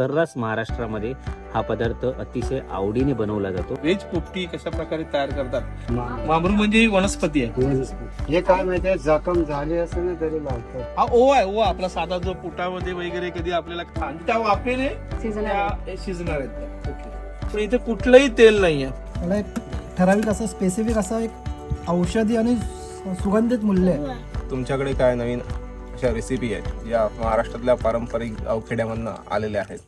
सर्रास महाराष्ट्रामध्ये हा पदार्थ अतिशय आवडीने बनवला जातो. व्हेज पोपटी कशा प्रकारे तयार करतात? मामरू म्हणजे ही वनस्पती आहे. हे काय माहितीये जखम झाली असेल ना तरी लावतात हा ओवा आहे ओवा आपला साधा जो पोटामध्ये वगैरे कधी आपल्याला खा- त्या वाफेने त्या शिजणार आहेत. पण इथे कुठलंही तेल नाहीये. त्याला एक ठराविक असं स्पेसिफिक असं एक औषधी आणि सुगंधित मूल्य आहे. तुमच्याकडे काय नवीन अशा रेसिपी आहेत या महाराष्ट्रातल्या पारंपरिक अवखेड्यामधनं आलेल्या आहेत.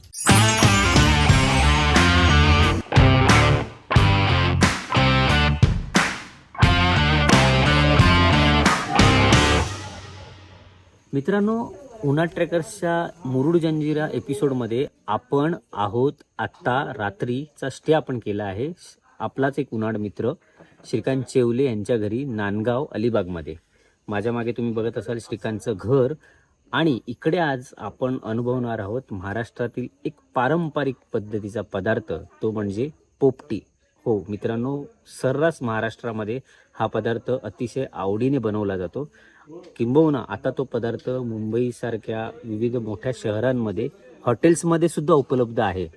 मित्रांनो उन्हा ट्रेकर्सच्या मुरुड जंजिरा एपिसोडमध्ये आपण आहोत आत्ता रात्रीचा स्टे आपण केला आहे. आपलाच एक उन्हाळ मित्र श्रीकांत चेवले यांच्या घरी नांदगाव अलिबागमध्ये. माझ्या मागे तुम्ही बघत असाल श्रीकांतचं घर. आणि इकडे आज आपण अनुभवणार आहोत महाराष्ट्रातील एक पारंपरिक पद्धतीचा पदार्थ. तो म्हणजे पोपटी. हो मित्रांनो सर्रास महाराष्ट्रामध्ये हा पदार्थ अतिशय आवडीने बनवला जातो. किंबहुना आता तो पदार्थ मुंबईसारख्या विविध मोठ्या शहरांमध्ये हॉटेल्समध्ये सुद्धा उपलब्ध आहे.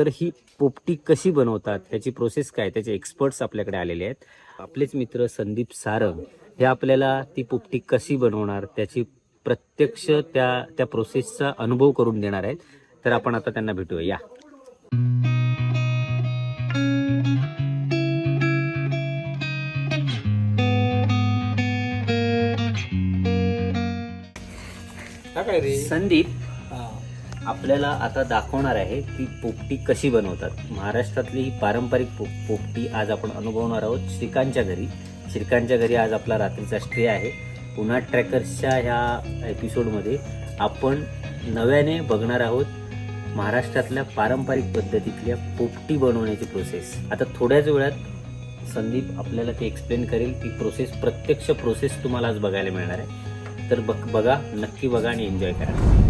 तर ही पोपटी कशी बनवतात ह्याची प्रोसेस काय त्याचे एक्सपर्ट्स आपल्याकडे आलेले आहेत. आपलेच मित्र संदीप सारंग हे आपल्याला ती पोपटी कशी बनवणार त्याची प्रत्यक्ष त्या त्या प्रोसेसचा अनुभव करून देणार आहेत. तर आपण आता त्यांना भेटूया. या. संदीप आपल्याला आता दाखवणार आहे की पोपटी कशी बनवतात. महाराष्ट्रातली ही पारंपरिक पो पोपटी आज आपण अनुभवणार आहोत श्रीकांतच्या घरी. श्रीकांतच्या घरी आज आपला रात्रीचा स्टे आहे. पुन्हा ट्रॅकर्सच्या ह्या एपिसोडमध्ये आपण नव्याने बघणार आहोत महाराष्ट्रातल्या पारंपरिक पद्धतीतल्या पोपटी बनवण्याची प्रोसेस आता थोड्याच वेळात संदीप आपल्याला ते एक्सप्लेन करेल ती प्रोसेस प्रत्यक्ष प्रोसेस तुम्हाला आज बघायला मिळणार आहे. तर बघ बघा नक्की बघा आणि एन्जॉय करा.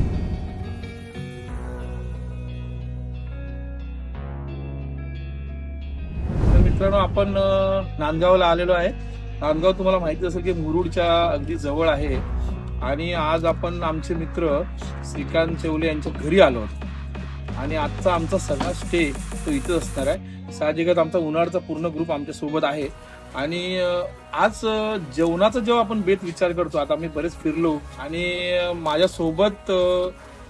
मित्रांनो आपण नांदगावला आलेलो आहे. नांदगाव तुम्हाला माहिती असेल की मुरुडच्या अगदी जवळ आहे. आणि आज आपण आमचे मित्र श्रीकांत चेवले यांच्या घरी आलो आणि आजचा आमचा सगळा स्टे तो इथं असणार आहे. साहजिकच आमचा उन्हाळचा पूर्ण ग्रुप आमच्यासोबत आहे. आणि आज जेवणाचा जेव्हा आपण बेत विचार करतो आता आम्ही बरेच फिरलो. आणि माझ्यासोबत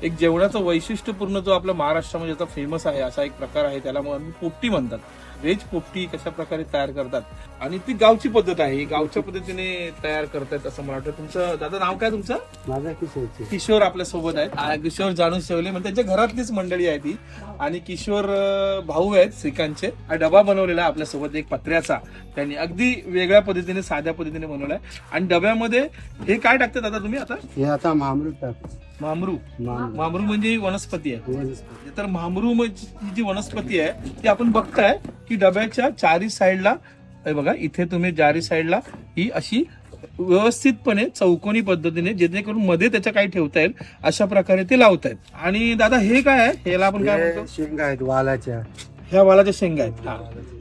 एक जेवणाचं वैशिष्ट्यपूर्ण जो आपल्या महाराष्ट्रामध्ये आता फेमस आहे असा एक प्रकार आहे. त्याला मग पोपटी म्हणतात. व्हेज पोपटी कशा प्रकारे तयार करतात? आणि ती गावची पद्धत आहे. गावच्या पद्धतीने तयार करतात असं मला वाटतं. तुमचं दादा नाव काय तुमचं? माझा किशोरची किशोर आपल्यासोबत आहेत. किशोर जाणून शेवले. म्हणजे त्यांच्या घरातलीच मंडळी आहे ती. आणि किशोर भाऊ आहेत श्रीकांतचे. डबा बनवलेला आपल्यासोबत एक पत्र्याचा. त्यांनी अगदी वेगळ्या पद्धतीने साध्या पद्धतीने बनवलाय. आणि डब्यामध्ये हे काय टाकतात आता तुम्ही आता? हे आता मामरूद टाक मामरू. मामरू. म्हणजे ही वनस्पती आहे. तर मामरू जी वनस्पती आहे ती आपण बघताय. की डब्याच्या चारी साईडला हे बघा इथे तुम्ही चारी साईडला ही अशी व्यवस्थितपणे चौकोनी पद्धतीने जेणेकरून मध्ये त्याच्या काही ठेवता येईल अशा प्रकारे ते लावतायत आणि दादा हे काय आहे? ह्याला आपण काय म्हणतो? शेंगा आहेत वालाच्या. ह्या वालाच्या शेंगा आहेत. हा.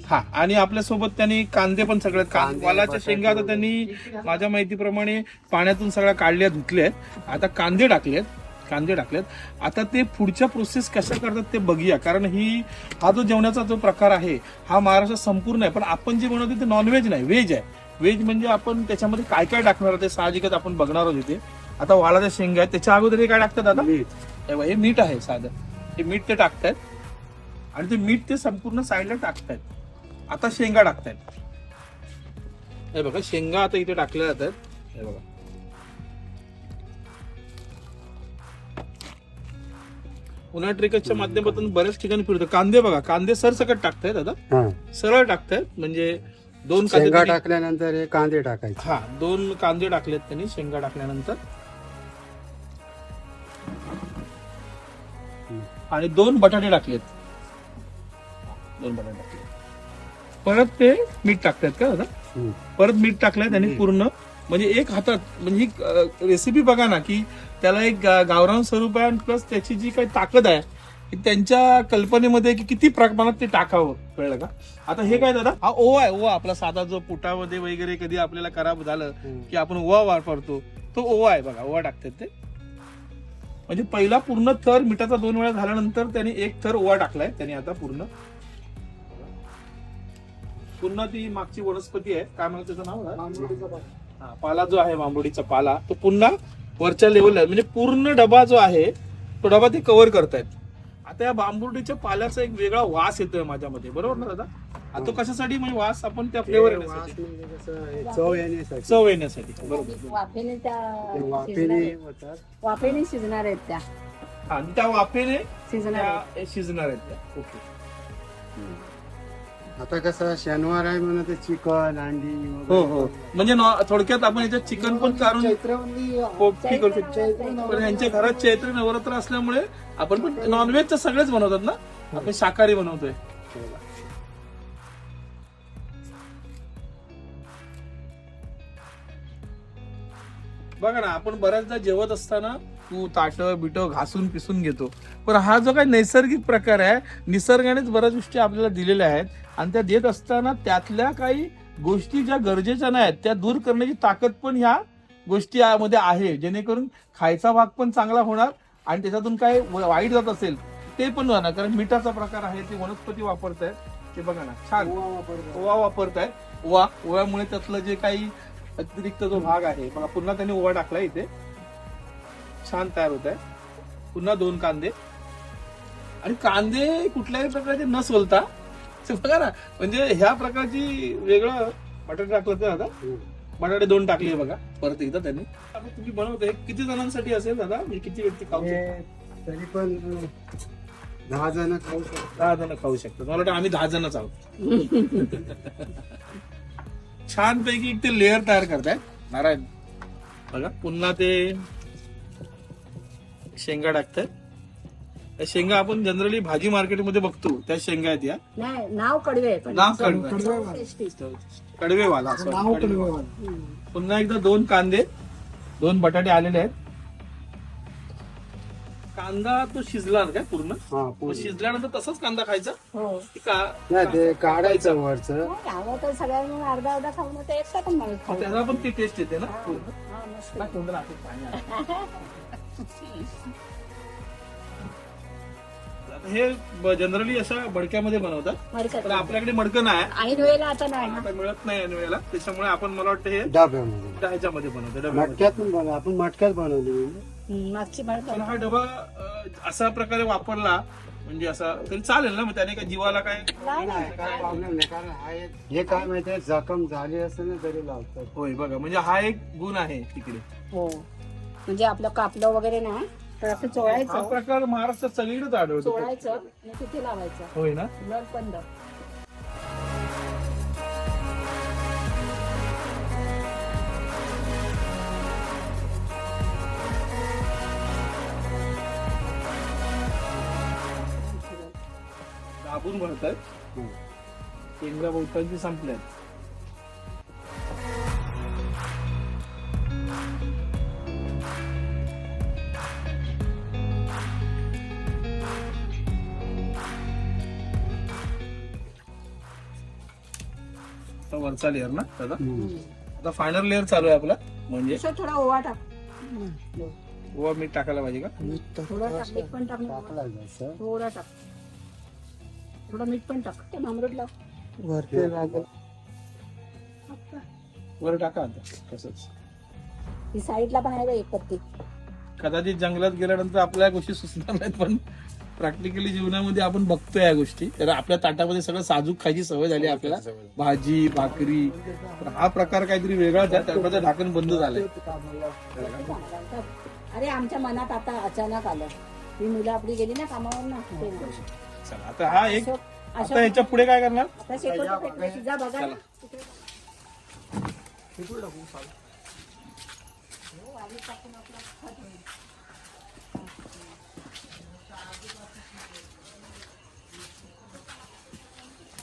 हा. आणि आपल्यासोबत त्यांनी कांदे पण सगळे कांदे, वालाच्या शेंगा आता त्यांनी माझ्या माहितीप्रमाणे पाण्यातून सगळ्या काढल्या धुतल्या आहेत. आता कांदे टाकलेत कांदे टाकलेत. आता ते पुढच्या प्रोसेस कशा करतात ते बघूया. कारण ही हा जो जेवणाचा जो प्रकार आहे हा महाराष्ट्रात संपूर्ण आहे. पण आपण जे बनवतो ते नॉनव्हेज नाही. व्हेज आहे. व्हेज म्हणजे आपण त्याच्यामध्ये काय काय टाकणार आहे ते साहजिकच आपण बघणार आहोत इथे. आता वालाच्या शेंगा आहेत. त्याच्या अगोदर हे काय टाकतात आता. हे हे मीठ आहे साधं. हे मीठ ते टाकतायत. आणि ते मीठ ते संपूर्ण साईडला टाकतायत. आता शेंगा टाकतायत. हे बघा शेंगा आता इथे टाकल्या जातात. हे बघा. उन्हा ट्रेकच्या माध्यमातून बऱ्याच ठिकाणी फिरतो. कांदे बघा कांदे सरसकट टाकतायत आता. हा. सरळ टाकतायत म्हणजे दोन कांदे शेंगा त्यांनी- टाकल्यानंतर हे कांदे टाकायचे. हा दोन कांदे टाकलेत त्यांनी शेंगा टाकल्यानंतर. आणि दोन बटाटे टाकलेत. दोन बटाटे टाकले परत ते मीठ टाकतायत का दादा? हम्म. परत मीठ टाकलंय त्यांनी पूर्ण. म्हणजे एक हातात म्हणजे ही रेसिपी बघा ना की त्याला एक गा- गावरान स्वरूप आहे प्लस त्याची जी काही ताकद आहे की त्यांच्या कल्पनेमध्ये की किती प्रमाणात ते टाकावं कळलं का? आता हे काय दादा? हा ओवा आहे ओवा. आपला साधा जो पोटामध्ये वगैरे कधी आपल्याला खराब झालं की आपण ओवा वापरतो तो ओवा आहे बघा ओवा टाकतात ते. म्हणजे पहिला पूर्ण थर मिठाचा दोन वेळा झाल्यानंतर त्यांनी एक थर ओवा टाकलाय त्यांनी आता पूर्ण. पुन्हा ती मागची वनस्पती आहे. काय म्हणतात त्याचं नाव? हा, पाला जो आहे बांबुडीचा पाला. तो पुन्हा वरच्या लेवलला म्हणजे पूर्ण डबा जो आहे तो डबा ते कव्हर करतायत. आता या बांबुर्डीच्या पाल्याचा एक वेगळा वास येतोय माझ्यामध्ये. बरोबर ना दादा? आता तो कशासाठी म्हणजे वास आपण त्या फ्लेवर म्हणजे कसं आहे, चव येण्यासाठी. चव येण्यासाठी. बरोबर. वाफेने ते त्या वाफेने शिजणार- होतात. वाफेने शिजणार आहेत त्या. हा, आणि त्या वाफेने शिजणार आहेत. त्या शिजणार आहेत त्या. ओके. आता कसं शनिवार आहे म्हणून ते चिकन अंडी हो हो. म्हणजे नॉ- थोडक्यात आपण याच्यात चिकन पण काढून चैत्रामध्ये पोपटी करू शकतो. पण यांच्या घरात चैत्र नवरात्र असल्यामुळे आपण पण नॉनव्हेज तर सगळेच बनवतात ना? आपण शाकाहारी बनवतोय. बघा ना आपण बऱ्याचदा जेवत असताना तू ताट बिट घासून पिसून घेतो. पण हा जो काही नैसर्गिक प्रकार आहे निसर्गानेच बऱ्याच गोष्टी आपल्याला दिलेल्या आहेत. आणि त्या देत असताना त्यातल्या काही गोष्टी ज्या गरजेच्या नाहीत त्या दूर करण्याची ताकद पण ह्या गोष्टी यामध्ये आहे. जेणेकरून खायचा भाग पण चांगला होणार आणि त्याच्यातून काय व- वाईट जात असेल ते पण होणार. कारण मिठाचा प्रकार आहे ते वनस्पती वापरतायत. ते बघा ना छान. ओवा वापरताय ओवा ओव्यामुळे त्यातलं जे काही अतिरिक्त जो भाग आहे बघा पुन्हा त्यांनी ओवा टाकला इथे. छान तयार होत आहे पुन्हा दोन कांदे. आणि कांदे कुठल्याही प्रकारचे न सोलता ते बघा ना म्हणजे ह्या प्रकारची वेगळं बटाटे टाकलं तर दादा बटाटे दोन टाकले बघा परत एकदा त्यांनी. आता तुम्ही बनवते किती जणांसाठी असेल दादा? म्हणजे किती व्यक्ती खाऊ शकतात हे तरी पण दहा जण खाऊ शकतात दहा जण खाऊ शकतात मला वाटतं आम्ही दहा जणच आहोत. छान पैकी एक ते लेअर तयार करतायत नारायण बघा पुन्हा ते शेंगा टाकतायत त्या शेंगा आपण जनरली भाजी मार्केटमध्ये बघतो त्या शेंगा आहेत या नाही नाव कडवे आहे पण नाव कडवे. कडवेवाला sorry, नाव कडवेवाला. कडवे हम्म. पुन्हा एकदा दोन कांदे दोन बटाटे आलेले आहेत कांदा तो शिजला काय पूर्ण हा मग पूर्ण. शिजल्यानंतर तसाच कांदा खायचा हो की का नाही ते काढायचं वरच तर सगळ्यांनी अर्धा अर्धा खाऊन ते एकटा पण माणूस खाऊ त्याला पण ती टेस्ट येते ना हा, मस्त. ना तोंडाला असं पाणी आलं. हे जनरली अशा बडक्यामध्ये बनवतात. पण आपल्याकडे मडकं नाही. आणि वेळेला आता नाही ना? आता मिळत नाही ऐन वेळेला त्याच्यामुळे आपण मला वाटतं हे डब्यामध्ये. ह्याच्यामध्ये बनवतो डब्यामध्ये. मटक्यात पण बनव. आपण मटक्यात बनवली म्हणजे. मागची पण हा डबा अं, असा प्रकारे वापरला म्हणजे असा तरी चालेल ना? मग त्याने काय जीवाला काय नाही काय प्रॉब्लेम नाही. कारण हा एक हे काय माहितीये जखम झाली असेल ना तरी लावतात. होय बघा. म्हणजे हा एक गुण आहे तिकडे. हो. म्हणजे आपलं कापलं वगैरे ना तर असं हा चोळायचं प्रकार महाराष्ट्रात सगळीकडेच आढळतो. चोळायचं आणि तिथे लावायचं. होय ना? नळ बंद. दाबून भरतात हम्म. केंद्र बहुतांची संपल्यात आता वरचा लेअर ना दादा आता फायनल लेअर चालू आहे आपला म्हणजे? असं थोडा ओवा टाक. गोवा मीठ टाकायला पाहिजे का? थोडा टाक मीठ पण टाक थोडा टाक. थोडा मीठ पण टाक. ते मामरूट लाव. वरती लागेल वर टाका आता तसंच. ही साईडला पण आहे बघ एक पत्ती कदाचित जंगलात गेल्यानंतर आपल्या गोष्टी सुचणार नाहीत पण प्रॅक्टिकली जीवनामध्ये आपण बघतो या गोष्टी. तर आपल्या ताटामध्ये सगळं साजूक खायची सवय झाली आपल्याला. भाजी भाकरी. तर हा प्रकार काहीतरी वेगळाच आहे त्याचं ढाकण बंद झालंय. अरे आमच्या मनात आता अचानक आलं. ही मुलं आपली गेली ना कामावर ना. चला आता हा एक आता ह्याच्या पुढे काय करणार? आता शेकोटी फेकली, तुझा बघा. ना.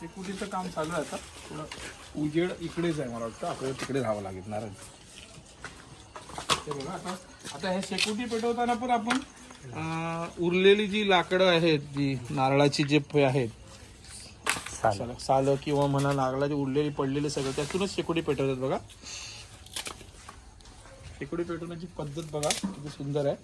शेकोटीचं काम चालू आहे आता. थोडं उजेड इकडेच आहे मला वाटतं. आपल्याला तिकडे राहावं लागेल नारायण. ते बघा आता. आता हे शेकोटी पेटवताना पण आपण अं, उरलेली जी लाकडं आहेत जी नारळाची जे फळे आहेत सालं सालं किंवा म्हणा नारळाची उरलेली पडलेली सगळं त्यातूनच शेकोटी पेटवतात बघा. शेकोटी पेटवण्याची पद्धत बघा किती सुंदर आहे.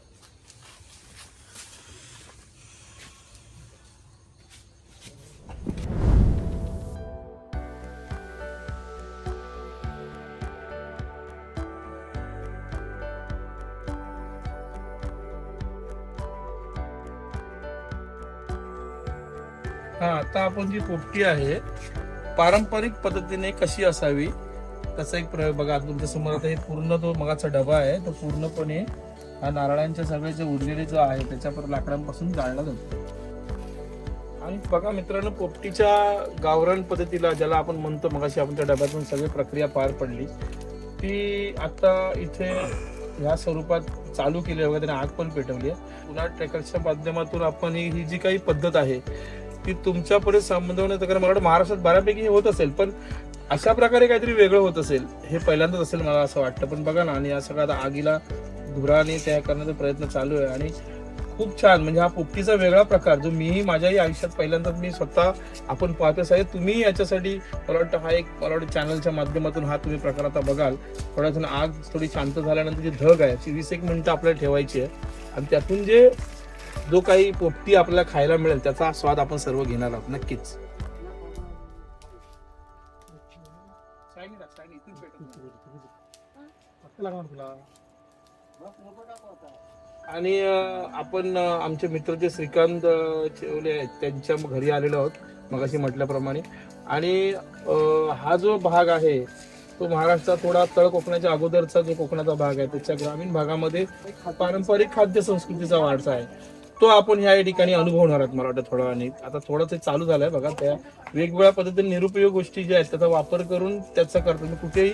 कोणती जी पोपटी आहे पारंपरिक पद्धतीने कशी असावी त्याचा एक प्रयोग बघा. तुमच्यासमोर आता हे पूर्ण तो मगाचा डबा आहे तो पूर्णपणे हा नारळांच्या सगळे जे उरलेले जो आहे त्याच्यावर लाकडांपासून जाळला जातो. आणि बघा मित्रांनो पोपटीच्या गावरान पद्धतीला ज्याला आपण म्हणतो मगाशी आपण त्या डब्यातून सगळी प्रक्रिया पार पडली. ती आता इथे ह्या स्वरूपात चालू केली वगैरे त्याने आग पण पेटवली आहे. पुन्हा ट्रेकर्सच्या माध्यमातून आपण ही जी काही पद्धत आहे ती तुमच्यापर्यंत संबंधवण्याचं कारण मला वाटतं महाराष्ट्रात बऱ्यापैकी हे होत असेल पण अशा प्रकारे काहीतरी वेगळं होत असेल हे पहिल्यांदाच असेल मला असं वाटतं. पण बघा ना आणि या सगळ्या आता आगीला धुराने तयार करण्याचा प्रयत्न चालू आहे. आणि खूप छान म्हणजे हा पोपटीचा वेगळा प्रकार जो मीही माझ्याही आयुष्यात पहिल्यांदाच मी स्वतः आपण पाहतो साहेब तुम्ही याच्यासाठी मला वाटतं हा एक मला वाटतं चॅनलच्या माध्यमातून हा तुम्ही प्रकार आता बघाल. थोड्या आग थोडी शांत झाल्यानंतर जी धग आहे ती वीस एक मिनिटं आपल्याला ठेवायची आहे. आणि त्यातून जे जो काही पोपटी आपल्याला खायला मिळेल त्याचा स्वाद आपण सर्व घेणार आहोत नक्कीच. आणि आपण आमचे मित्र जे श्रीकांत चेवले आहेत त्यांच्या घरी आलेलो आहोत मगाशी म्हटल्याप्रमाणे. आणि हा जो भाग आहे तो महाराष्ट्रात थोडा तळ कोकणाच्या अगोदरचा जो कोकणाचा भाग आहे त्याच्या ग्रामीण भागामध्ये पारंपरिक खाद्य संस्कृतीचा वारसा आहे. तो आपण ह्या ठिकाणी अनुभवणार आहोत मला वाटतं थोडा आणि आता थोडं ते चालू झालंय बघा त्या वेगवेगळ्या पद्धतीने निरुपयोग गोष्टी ज्या आहेत त्याचा वापर करून त्याचा करतो. म्हणजे कुठेही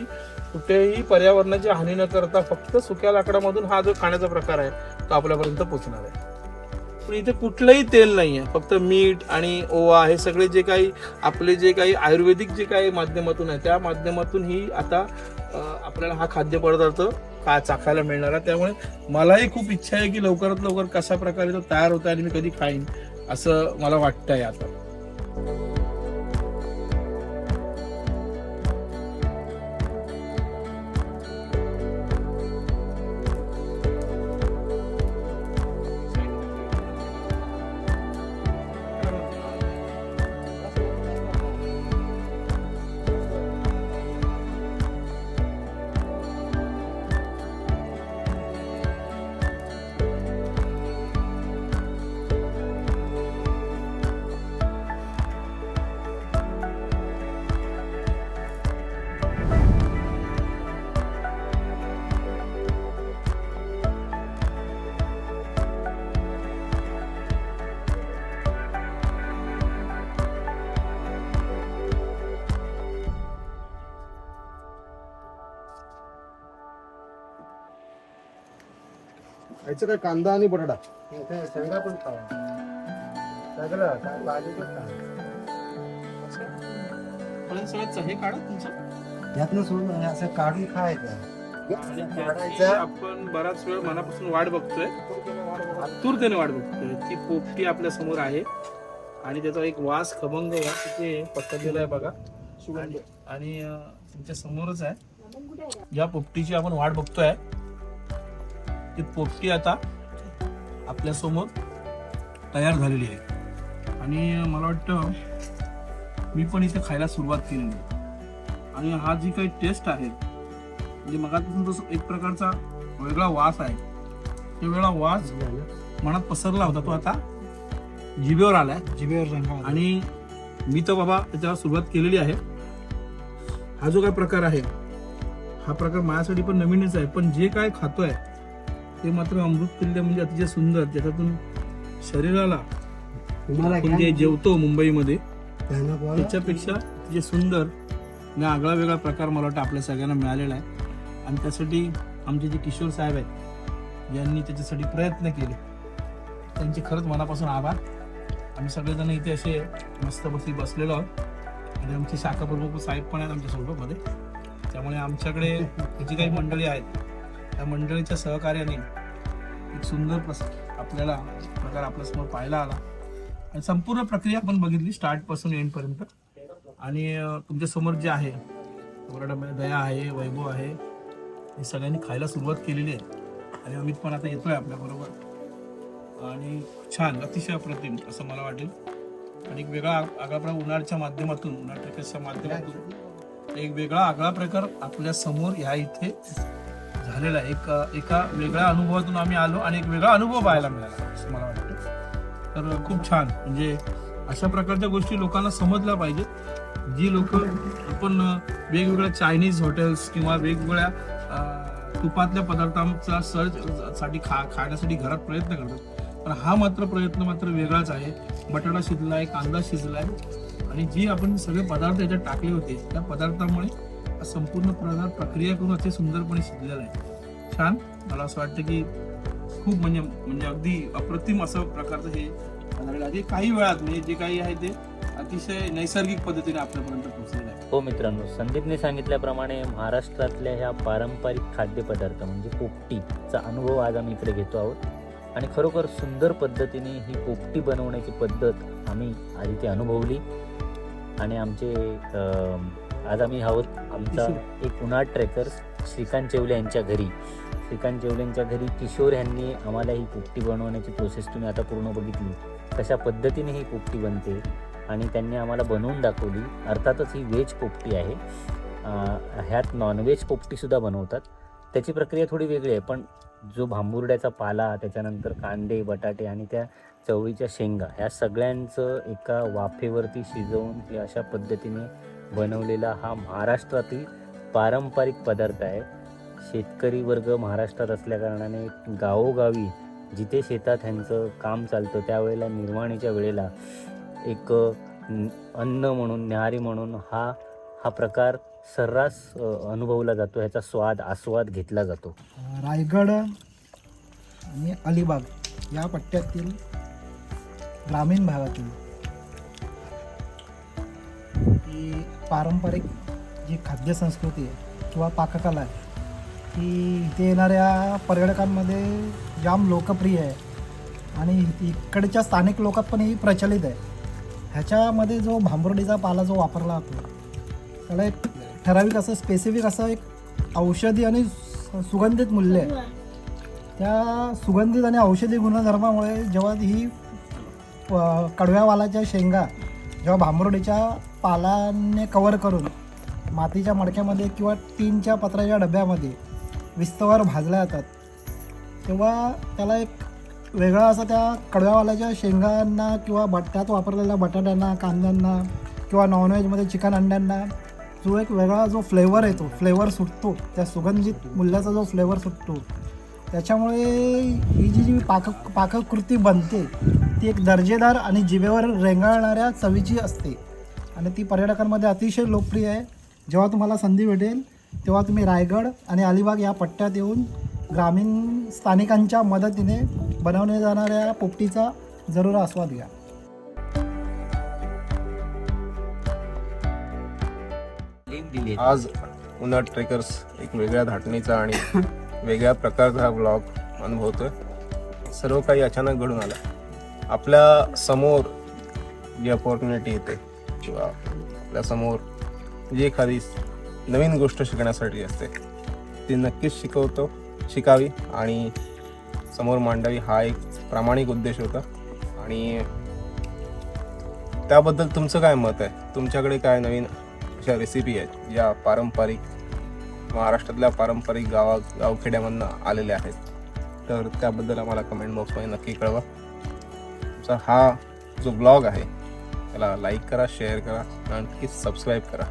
कुठेही पर्यावरणाची हानी न करता फक्त सुक्या लाकडामधून हा जो खाण्याचा प्रकार आहे तो आपल्यापर्यंत पोहोचणार आहे. पण इथे कुठलंही तेल नाही आहे फक्त मीठ आणि ओवा हे सगळे जे काही आपले जे काही आयुर्वेदिक जे काही माध्यमातून आहे त्या माध्यमातून ही आता आपल्याला हा खाद्यपदार्थ का चाखायला मिळणार आहे. त्यामुळे मलाही खूप इच्छा आहे की लवकरात लवकर कशा प्रकारे तो तयार होता आणि मी कधी खाईन असं मला वाटतंय आता. खायचं काय कांदा आणि बटाटा? शेंगा पण खावा. सगळं काय भाजी पण खा. पण सगळं हे काढा तुमचं. यातनं सोडून असं काढून खायचं. आणि त्याची काढायचं. आपण बराच वेळ मनापासून वाट बघतोय. आतुरतेने वाट बघतोय. ती पोपटी आपल्यासमोर आहे. आणि त्याचा एक वास खमंग वास पसरलेला आहे बघा. आणि- आणि अं, तुमच्या समोरच आहे. ज्या पोपटीची आपण वाट बघतोय. ती पोपटी आता आपल्यासमोर तयार झालेली आहे. आणि मला वाटतं मी पण इथे खायला सुरुवात आहे. आणि हा जी काही टेस्ट आहे म्हणजे मगापासून जो एक प्रकारचा वेगळा वास आहे. तो वेगळा वास मनात पसरला होता तो आता जिभेवर आलाय. जिभेवर रंगा आणि मी तर बाबा त्याच्यावर सुरुवात केलेली आहे. हा जो काय प्रकार आहे हा प्रकार माझ्यासाठी पण नवीनच आहे. पण जे काय खातोय ते मात्र अमृत तुल्य म्हणजे अतिशय सुंदर. ज्याच्यातून शरीराला तुम्हाला आपण जे जेवतो मुंबईमध्ये. त्याच्यापेक्षा जे सुंदर आणि आगळा वेगळा प्रकार मला वाटतं आपल्या सगळ्यांना मिळालेला आहे. आणि त्यासाठी आमचे जे किशोर साहेब आहेत यांनी त्याच्यासाठी प्रयत्न केले. त्यांचे खरंच मनापासून आभार. आम्ही सगळेजण इथे असे मस्त बसी बसलेलो आहोत. आणि आमचे शाखा प्रमुख साहेब पण आहेत आमच्या सोबतमध्ये. त्यामुळे आमच्याकडे जी काही मंडळी आहेत त्या मंडळीच्या सहकार्याने एक सुंदर प्रस आपल्याला प्रकार आपल्यासमोर पाहायला आला. आणि संपूर्ण प्रक्रिया आपण बघितली स्टार्टपासून एंडपर्यंत आणि तुमच्यासमोर जे आहे वरडामध्ये दया आहे वैभव आहे हे सगळ्यांनी खायला सुरुवात केलेली आहे. आणि अमित पण आता येतोय आपल्याबरोबर आणि छान अतिशय अप्रतिम असं मला वाटेल. आणि एक वेगळा आगळा उन्हाळ्याच्या माध्यमातून उन्हाळ ट्रेकर्सच्या माध्यमातून एक वेगळा आगळा प्रकार आपल्यासमोर ह्या इथे झालेला आहे. एक एका वेगळ्या अनुभवातून आम्ही आलो आणि एक वेगळा अनुभव पाहायला मिळाला असं मला वाटतं. तर खूप छान. म्हणजे अशा प्रकारच्या गोष्टी लोकांना समजल्या पाहिजेत. जी लोक आपण वेगवेगळ्या चायनीज हॉटेल्स किंवा वेगवेगळ्या तुपातल्या पदार्थांचा सर्च साठी खा खाण्यासाठी घरात प्रयत्न करतात. पण हा मात्र प्रयत्न मात्र वेगळाच आहे. बटाटा शिजला आहे कांदा आहे आणि जी आपण सगळे पदार्थ याच्यात टाकले होते त्या पदार्थामुळे हा संपूर्ण प्रकार प्रक्रिया करून अतिशय सुंदरपणे शिजलेला आहे. छान. मला असं वाटतं की खूप म्हणजे म्हणजे अगदी अप्रतिम असं प्रकारचं हे झालेलं आहे. जे काही वेळात म्हणजे जे काही आहे ते अतिशय नैसर्गिक पद्धतीने आपल्यापर्यंत पोहोचलेलं आहे. हो मित्रांनो संदीपने सांगितल्याप्रमाणे महाराष्ट्रातल्या ह्या पारंपरिक खाद्यपदार्थ म्हणजे पोपटीचा अनुभव आज आम्ही इकडे घेतो आहोत. आणि खरोखर सुंदर पद्धतीने ही पोपटी बनवण्याची पद्धत आम्ही आज इथे अनुभवली. आणि आमचे आज आम्ही आहोत आमचा एक उन्हाळ ट्रेकर्स श्रीकांत चेवले यांच्या घरी. श्रीकांत चेवले यांच्या घरी किशोर यांनी आम्हाला ही पोपटी बनवण्याची प्रोसेस तुम्ही आता पूर्ण बघितली. कशा पद्धतीने ही पोपटी बनते आणि त्यांनी आम्हाला बनवून दाखवली. अर्थातच ही व्हेज पोपटी आहे. ह्यात नॉनव्हेज पोपटीसुद्धा बनवतात. त्याची प्रक्रिया थोडी वेगळी आहे पण जो भांबुर्ड्याचा पाला त्याच्यानंतर कांदे बटाटे आणि त्या चवळीच्या शेंगा ह्या सगळ्यांचं एका वाफेवरती शिजवून अशा पद्धतीने बनवलेला हा महाराष्ट्रातील पारंपरिक पदार्थ आहे. शेतकरी वर्ग महाराष्ट्रात असल्याकारणाने गावोगावी जिथे शेतात ह्यांचं काम चालतं त्यावेळेला निर्वाणीच्या वेळेला एक अन्न म्हणून न्याहारी म्हणून हा हा प्रकार सर्रास अनुभवला जातो. ह्याचा स्वाद आस्वाद घेतला जातो. रायगड आणि अलिबाग या पट्ट्यातील ग्रामीण भागातील की पारंपरिक जी खाद्यसंस्कृती आहे किंवा पाककला आहे ती इथे येणाऱ्या पर्यटकांमध्ये जाम लोकप्रिय आहे. आणि इकडच्या स्थानिक लोकात पण ही प्रचलित आहे. ह्याच्यामध्ये जो भांबुर्डीचा पाला जो वापरला जातो त्याला एक ठराविक असं स्पेसिफिक असं एक औषधी आणि सु- सुगंधित मूल्य आहे. त्या सुगंधित आणि औषधी गुणधर्मामुळे जेव्हा ही प- कडव्या वालाच्या शेंगा जेव्हा भांबुर्डीच्या पालाने कवर करून मातीच्या मडक्यामध्ये किंवा टीनच्या पत्राच्या डब्यामध्ये विस्तवर भाजल्या जातात तेव्हा त्याला एक वेगळा असा त्या कडव्यावाल्याच्या शेंगांना किंवा बट त्यात वापरलेल्या बटाट्यांना कांद्यांना किंवा नॉनव्हेजमध्ये चिकन अंड्यांना जो एक वेगळा जो फ्लेवर येतो फ्लेवर सुटतो त्या सुगंधित मूल्याचा जो फ्लेवर सुटतो त्याच्यामुळे ही जी जी पाक पाककृती बनते ती एक दर्जेदार आणि जिभेवर रेंगाळणाऱ्या चवीची असते. आणि ती पर्यटकांमध्ये अतिशय लोकप्रिय आहे. जेव्हा तुम्हाला संधी भेटेल तेव्हा तुम्ही रायगड आणि अलिबाग या पट्ट्यात येऊन ग्रामीण स्थानिकांच्या मदतीने बनवल्या जाणाऱ्या पोपटीचा जरूर आस्वाद घ्या. आज उन्हाळ ट्रेकर्स एक वेगळ्या धाटणीचा आणि वेगळ्या प्रकारचा हा ब्लॉग अनुभवतोय. सर्व काही अचानक घडून आलं. आपल्यासमोर जी अपॉर्च्युनिटी येते किंवा आपल्यासमोर जी एखादी नवीन गोष्ट शिकण्यासाठी असते ती नक्कीच शिकवतो शिकावी आणि समोर मांडावी हा एक प्रामाणिक उद्देश होता. आणि त्याबद्दल तुमचं काय मत आहे? तुमच्याकडे काय नवीन अशा रेसिपी आहेत ज्या पारंपरिक महाराष्ट्रातल्या पारंपरिक गावा गावखेड्यामधनं आलेल्या आहेत? तर त्याबद्दल आम्हाला कमेंट बॉक्समध्ये नक्की कळवा. तुमचा हा जो ब्लॉग आहे त्याला लाईक करा शेअर करा आणि सबस्क्राईब करा.